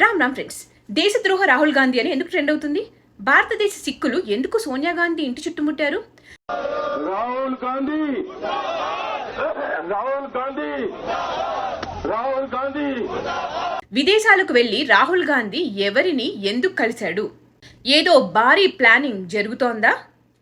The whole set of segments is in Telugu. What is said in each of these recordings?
రామ్ రామ్ ఫ్రెండ్స్ దేశద్రోహ రాహుల్ గాంధీ అని ఎందుకు ట్రెండ్ అవుతుంది? భారతదేశ సిక్కులు ఎందుకు సోనియా గాంధీ ఇంటి చుట్టుముట్టారు రాహుల్ గాంధీ! రాహుల్ గాంధీ! రాహుల్ గాంధీ! విదేశాలకు వెళ్ళి రాహుల్ గాంధీ ఎవరిని ఎందుకు కలిశాడు? ఏదో భారీ ప్లానింగ్ జరుగుతోందా?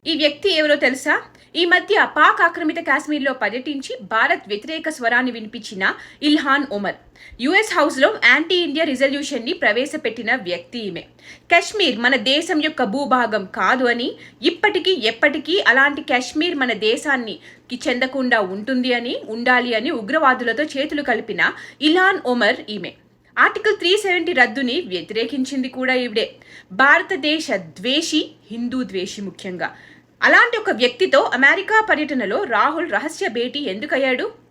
ఈ వ్యక్తి ఎవరో తెలుసా? ఈ మధ్య పాక్ ఆక్రమిత కాశ్మీర్లో పర్యటించి భారత్ వ్యతిరేక స్వరాన్ని వినిపించిన ఇల్హాన్ ఉమర్. యుఎస్ హౌస్లో యాంటీ ఇండియా రిజల్యూషన్ని ప్రవేశపెట్టిన వ్యక్తి ఈమె. కశ్మీర్ మన దేశం యొక్క భూభాగం కాదు అని ఇప్పటికీ ఎప్పటికీ అలాంటి కశ్మీర్ మన దేశాన్ని చెందకుండా ఉంటుంది అని ఉండాలి అని ఉగ్రవాదులతో చేతులు కలిపిన ఇల్హాన్ ఒమర్ ఈమె. ఆర్టికల్ త్రీ సెవెంటీ రద్దుని వ్యతిరేకించింది కూడా ఈవిడే. భారతదేశ ద్వేషి హిందూ ద్వేషి ముఖ్యంగా. అలాంటి ఒక వ్యక్తితో అమెరికా పర్యటనలో రాహుల్ రహస్య భేటీ ఎందుకయ్యాడు?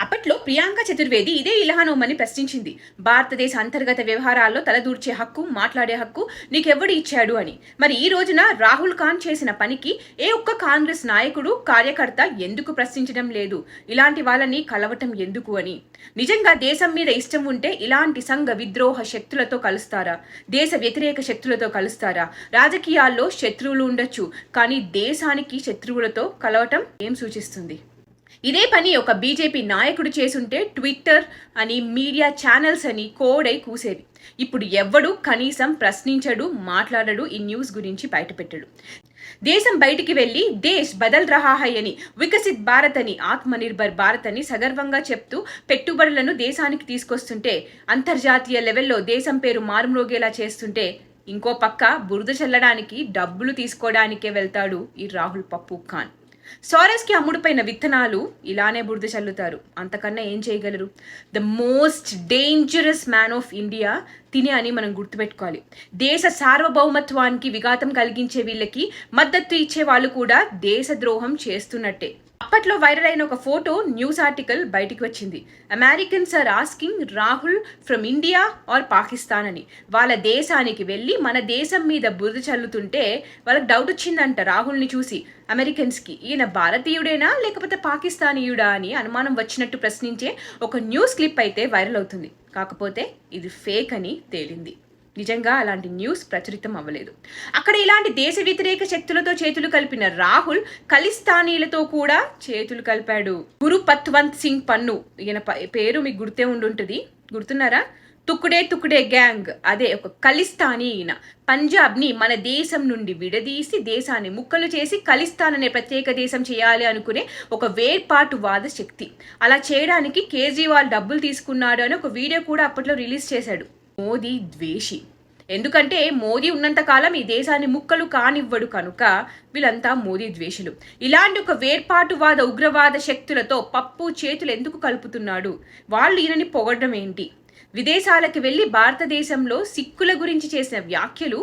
అప్పట్లో ప్రియాంక చతుర్వేది ఇదే ఇలహానోమని ప్రశ్నించింది. భారతదేశ అంతర్గత వ్యవహారాల్లో తలదూర్చే హక్కు మాట్లాడే హక్కు నీకెవ్వడు ఇచ్చాడు అని. మరి ఈ రోజున రాహుల్ ఖాన్ చేసిన పనికి ఏ ఒక్క కాంగ్రెస్ నాయకుడు కార్యకర్త ఎందుకు ప్రశ్నించడం లేదు? ఇలాంటి వాళ్ళని కలవటం ఎందుకు అని. నిజంగా దేశం మీద ఇష్టం ఉంటే ఇలాంటి సంఘ విద్రోహ శక్తులతో కలుస్తారా? దేశ వ్యతిరేక శక్తులతో కలుస్తారా? రాజకీయాల్లో శత్రువులు ఉండొచ్చు కానీ దేశానికి శత్రువులతో కలవటం ఏం సూచిస్తుంది? ఇదే పని ఒక బీజేపీ నాయకుడు చేసుంటే ట్విట్టర్ అని మీడియా ఛానల్స్ అని కోడై కూసేవి ఇప్పుడు ఎవ్వడు కనీసం ప్రశ్నించడు మాట్లాడడు ఈ న్యూస్ గురించి బయటపెట్టడు. దేశం బయటికి వెళ్ళి దేశ్ బదల్ రహా అని వికసిత్ భారత్ అని ఆత్మనిర్భర్ భారత్ అని సగర్వంగా చెప్తూ పెట్టుబడులను దేశానికి తీసుకొస్తుంటే అంతర్జాతీయ లెవెల్లో దేశం పేరు మారుమ్రోగేలా చేస్తుంటే ఇంకో పక్క బురద చల్లడానికి డబ్బులు తీసుకోవడానికే వెళ్తాడు ఈ రాహుల్ పప్పు ఖాన్. సారస్కి అమ్ముడుపైన విత్తనాలు ఇలానే బురద చల్లుతారు. అంతకన్నా ఏం చేయగలరు? The most dangerous man of India తినే అని మనం గుర్తుపెట్టుకోవాలి. దేశ సార్వభౌమత్వానికి విఘాతం కలిగించే వీళ్ళకి మద్దతు ఇచ్చే వాళ్ళు కూడా దేశద్రోహం చేస్తున్నట్టే. అప్పట్లో వైరల్ అయిన ఒక ఫోటో న్యూస్ ఆర్టికల్ బయటికి వచ్చింది. Americans are asking Rahul from India or Pakistan అని. వాళ్ళ దేశానికి వెళ్ళి మన దేశం మీద బురద చల్లుతుంటే వాళ్ళకి డౌట్ వచ్చిందంట రాహుల్ని చూసి. అమెరికన్స్కి ఈయన భారతీయుడేనా లేకపోతే పాకిస్తానీయుడా అని అనుమానం వచ్చినట్టు ప్రశ్నించే ఒక న్యూస్ క్లిప్ అయితే వైరల్ అవుతుంది. కాకపోతే ఇది ఫేక్ అని తేలింది. నిజంగా అలాంటి న్యూస్ ప్రచురితం అవ్వలేదు. అక్కడ ఇలాంటి దేశ వ్యతిరేక శక్తులతో చేతులు కలిపిన రాహుల్ ఖలిస్తానీలతో కూడా చేతులు కలిపాడు. గురు పత్వంత్ సింగ్ పన్ను. ఈయన పేరు మీకు గుర్తే ఉండుంటుంది. గుర్తున్నారా? తుక్కుడే తుక్కుడే గ్యాంగ్. అదే ఒక ఖలిస్తానీ ఈయన. పంజాబ్ని మన దేశం నుండి విడదీసి దేశాన్ని ముక్కలు చేసి ఖలిస్తాన్ అనే ప్రత్యేక దేశం చేయాలి అనుకునే ఒక వేర్పాటువాద శక్తి. అలా చేయడానికి కేజ్రీవాల్ డబ్బులు తీసుకున్నాడు అని ఒక వీడియో కూడా అప్పట్లో రిలీజ్ చేశాడు. మోదీ ద్వేషి. ఎందుకంటే మోదీ ఉన్నంత కాలం ఈ దేశాన్ని ముక్కలు కానివ్వడు కనుక వీళ్ళంతా మోదీ ద్వేషులు. ఇలాంటి ఒక వేర్పాటువాద ఉగ్రవాద శక్తులతో పప్పు చేతులు ఎందుకు కలుపుతున్నాడు? వాళ్ళు ఈయనని పొగడడం ఏంటి? విదేశాలకు వెళ్ళి భారతదేశంలో సిక్కుల గురించి చేసిన వ్యాఖ్యలు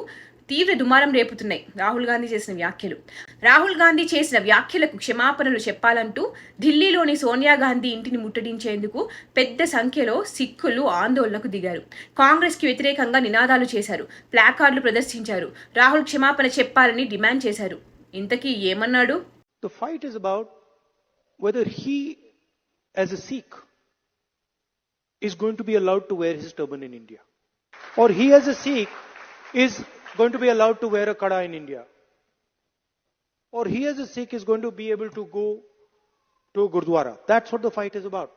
తీవ్ర దుమారం రేపుతున్నాయి. రాహుల్ గాంధీ చేసిన వ్యాఖ్యలు. రాహుల్ గాంధీ చేసిన వ్యాఖ్యలకు క్షమాపణలు చెప్పాలంటూ ఢిల్లీలోని సోనియా గాంధీ ఇంటిని ముట్టడించేందుకు పెద్ద సంఖ్యలో సిక్కులు ఆందోళనకు దిగారు. కాంగ్రెస్కి వ్యతిరేకంగా నినాదాలు చేశారు. ప్లాకార్డులు ప్రదర్శించారు. రాహుల్ క్షమాపణ చెప్పాలని డిమాండ్ చేశారు. ఇంతకీ ఏమన్నాడు? The fight is about whether he, as a Sikh, is going to be allowed to wear his turban in India. Or he, as a Sikh, is going to be allowed to wear a kada in India. Or he, as a Sikh, is going to be able to go to Gurdwara. That's what the fight is about.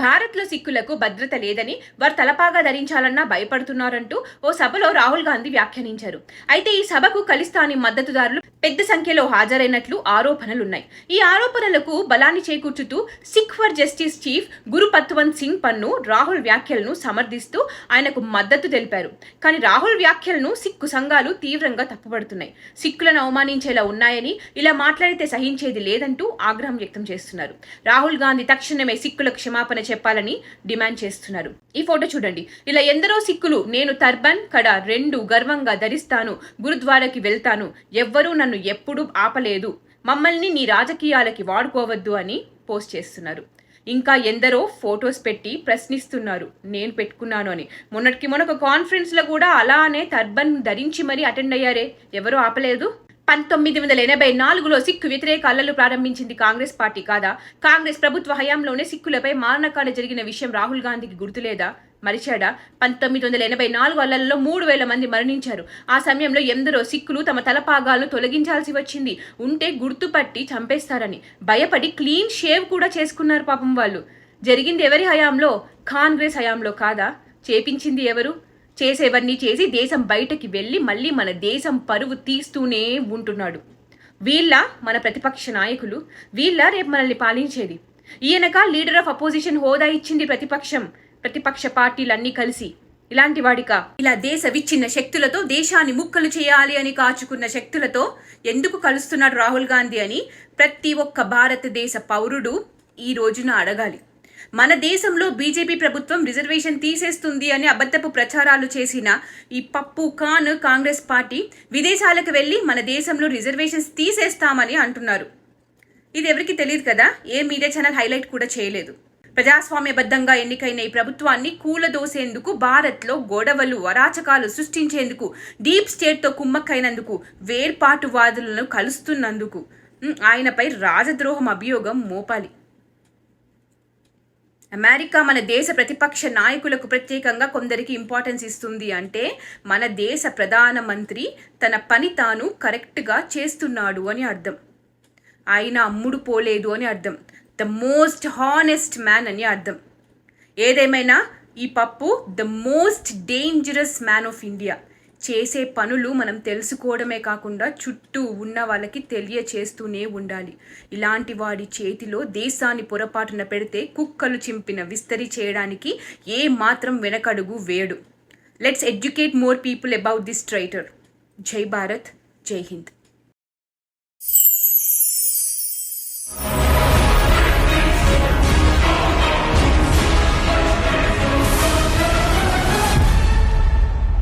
భారత్లో సిక్కులకు భద్రత లేదని వారు తలపాగా ధరించాలన్నా భయపడుతున్నారంటూ ఓ సభలో రాహుల్ గాంధీ వ్యాఖ్యానించారు. అయితే ఈ సభకు ఖలిస్తానీ మద్దతుదారులు పెద్ద సంఖ్యలో హాజరైనట్లు ఆరోపణలున్నాయి. ఈ ఆరోపణలకు బలాన్ని చేకూర్చుతూ Sikh for justice chief Gurpatwant Singh Pannun Rahul వ్యాఖ్యలను సమర్థిస్తూ ఆయనకు మద్దతు తెలిపారు. కానీ రాహుల్ వ్యాఖ్యలను సిక్కు సంఘాలు తీవ్రంగా తప్పుపడుతున్నాయి. సిక్కులను అవమానించేలా ఉన్నాయని ఇలా మాట్లాడితే సహించేది లేదంటూ ఆగ్రహం వ్యక్తం చేస్తున్నారు. రాహుల్ గాంధీ తక్షణమే సిక్కులకు క్షమాపణ చెప్పాలని డిమాండ్ చేస్తున్నారు. ఈ ఫోటో చూడండి. ఇలా ఎందరో సిక్కులు నేను తర్బన్ కడ రెండు గర్వంగా ధరిస్తాను గురుద్వారాకి వెళ్తాను. ఎవ్వరూ నన్ను ఎప్పుడూ ఆపలేదు. మమ్మల్ని నీ రాజకీయాలకి వాడుకోవద్దు అని పోస్ట్ చేస్తున్నారు. ఇంకా ఎందరో ఫొటోస్ పెట్టి ప్రశ్నిస్తున్నారు. నేను పెట్టుకున్నాను అని. మొన్నటికి మొన్న ఒక కాన్ఫరెన్స్లో కూడా అలానే తర్బన్ ధరించి మరీ అటెండ్ అయ్యారే. ఎవరూ ఆపలేదు. పంతొమ్మిది వందల ఎనభై నాలుగులో సిక్కు వ్యతిరేక అల్లలు ప్రారంభించింది కాంగ్రెస్ పార్టీ కాదా? కాంగ్రెస్ ప్రభుత్వ హయాంలోనే సిక్కులపై మారణకాండ జరిగిన విషయం రాహుల్ గాంధీకి గుర్తులేదా? మరిచాడా? పంతొమ్మిది వందల ఎనభై నాలుగు అల్లల్లో మూడు వేల మంది మరణించారు. ఆ సమయంలో ఎందరో సిక్కులు తమ తలపాగాలను తొలగించాల్సి వచ్చింది. ఉంటే గుర్తుపట్టి చంపేస్తారని. భయపడి క్లీన్ షేవ్ కూడా చేసుకున్నారు పాపం వాళ్ళు. జరిగింది ఎవరి హయాంలో? కాంగ్రెస్ హయాంలో కాదా? చేపించింది ఎవరు? చేసేవన్నీ చేసి దేశం బయటకి వెళ్ళి మళ్ళీ మన దేశం పరువు తీస్తూనే ఉంటున్నాడు. వీళ్ళ మన ప్రతిపక్ష నాయకులు వీళ్ళ రేపు మనల్ని పాలించేది. ఈయనక లీడర్ ఆఫ్ అపోజిషన్ హోదా ఇచ్చింది ప్రతిపక్షం ప్రతిపక్ష పార్టీలన్నీ కలిసి. ఇలాంటి వాడిక ఇలా దేశ విచ్ఛిన్న శక్తులతో దేశాన్ని ముక్కలు చేయాలి అని కాచుకున్న శక్తులతో ఎందుకు కలుస్తున్నాడు రాహుల్ గాంధీ అని ప్రతి ఒక్క భారతదేశ పౌరుడు ఈ రోజున అడగాలి. మన దేశంలో బీజేపీ ప్రభుత్వం రిజర్వేషన్ తీసేస్తుంది అని అబద్ధపు ప్రచారాలు చేసిన ఈ పప్పు ఖాన్ కాంగ్రెస్ పార్టీ విదేశాలకు వెళ్ళి మన దేశంలో రిజర్వేషన్స్ తీసేస్తామని అంటున్నారు. ఇది ఎవరికి తెలియదు కదా? ఏ మీడియా ఛానల్ హైలైట్ కూడా చేయలేదు. ప్రజాస్వామ్యబద్ధంగా ఎన్నికైన ఈ ప్రభుత్వాన్ని కూలదోసేందుకు భారత్లో గొడవలు అరాచకాలు సృష్టించేందుకు డీప్ స్టేట్తో కుమ్మక్కైనందుకు వేర్పాటువాదులను కలుస్తున్నందుకు. ఆయనపై రాజద్రోహం అభియోగం మోపాలి. అమెరికా మన దేశ ప్రతిపక్ష నాయకులకు ప్రత్యేకంగా కొందరికి ఇంపార్టెన్స్ ఇస్తుంది అంటే మన దేశ ప్రధానమంత్రి తన పని తాను కరెక్ట్గా చేస్తున్నాడు అని అర్థం. ఆయన అమ్ముడు పోలేదు అని అర్థం. ద మోస్ట్ హానెస్ట్ మ్యాన్ అని అర్థం. ఏదేమైనా ఈ Pappu the most dangerous man of India చేసే పనులు మనం తెలుసుకోవడమే కాకుండా చుట్టూ ఉన్న వాళ్ళకి తెలియచేస్తూనే ఉండాలి. ఇలాంటి వాడి చేతిలో దేశాన్ని పొరపాటున పెడితే కుక్కలు చింపిన విస్తరి చేయడానికి ఏ మాత్రం వెనకడుగు వేడు. Let's educate more people about this traitor జై భారత్ జై హింద్